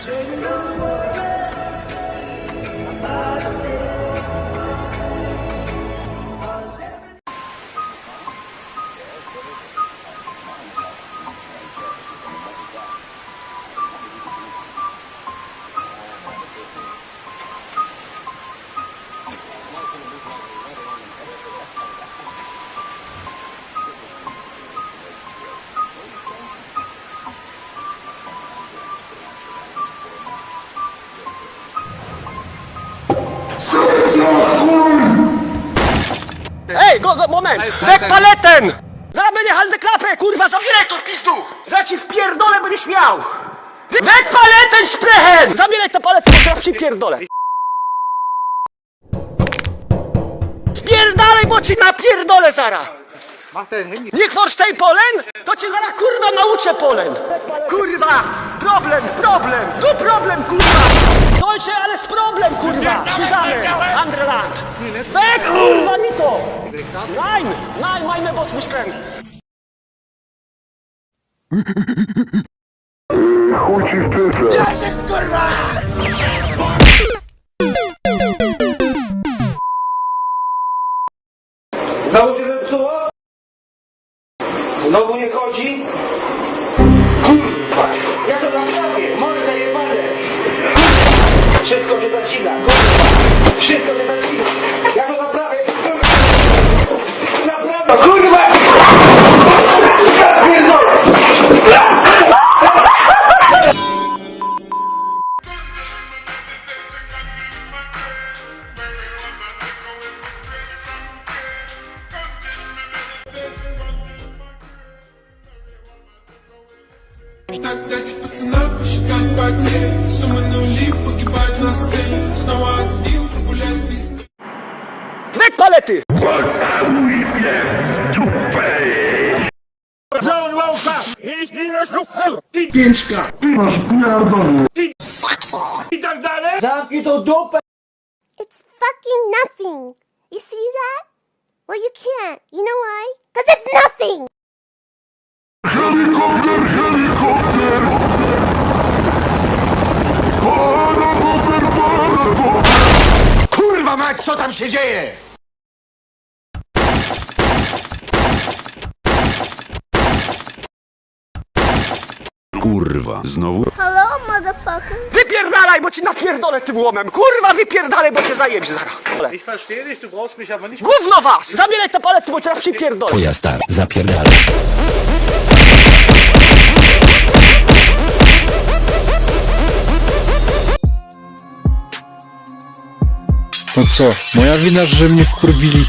So you know Ej, go, go, moment! Wek paleten! Zaraz będzie halde klapę, kurwa, zabieraj to w pizdu! Za ci wpierdolę będziesz miał! Paleten, szprechen! Zabieraj tę paletę, cię przypierdolę! Spierdalaj, bo ci napierdolę zara! Niech forstej polen, to cię zaraz kurwa nauczę polen! Kurwa! Problem, problem! Tu problem, kurwa! Deutsche, alles problem, kurwa! Zusammen! Andere Land! Weg, kurwa, mi to! Nein! Nein, meine Boss nicht können! Znowu się zepsuło? Znowu nie chodzi? Kurwa! Chila, Так дайте пацанам посчитать потери Суммы нули погибать на сцене Снова один прогуляюсь без Weg palety! It's fucking nothing. You see that? Well, you can't. You know why? Because it's nothing. Kurwa Co tam się dzieje? Kurwa, znowu? Hello, motherfucker. Wypierdalaj, bo ci napierdolę tym łomem! Kurwa, wypierdalaj, bo cię zajebie zaraz! Ich verstehe dich, du brauchst mich aber nicht. Gówno was! Zabieraj te palety, bo cię przypierdolę! Twoja stara, zapierdalaj. No co, moja wina, że mnie wkurwili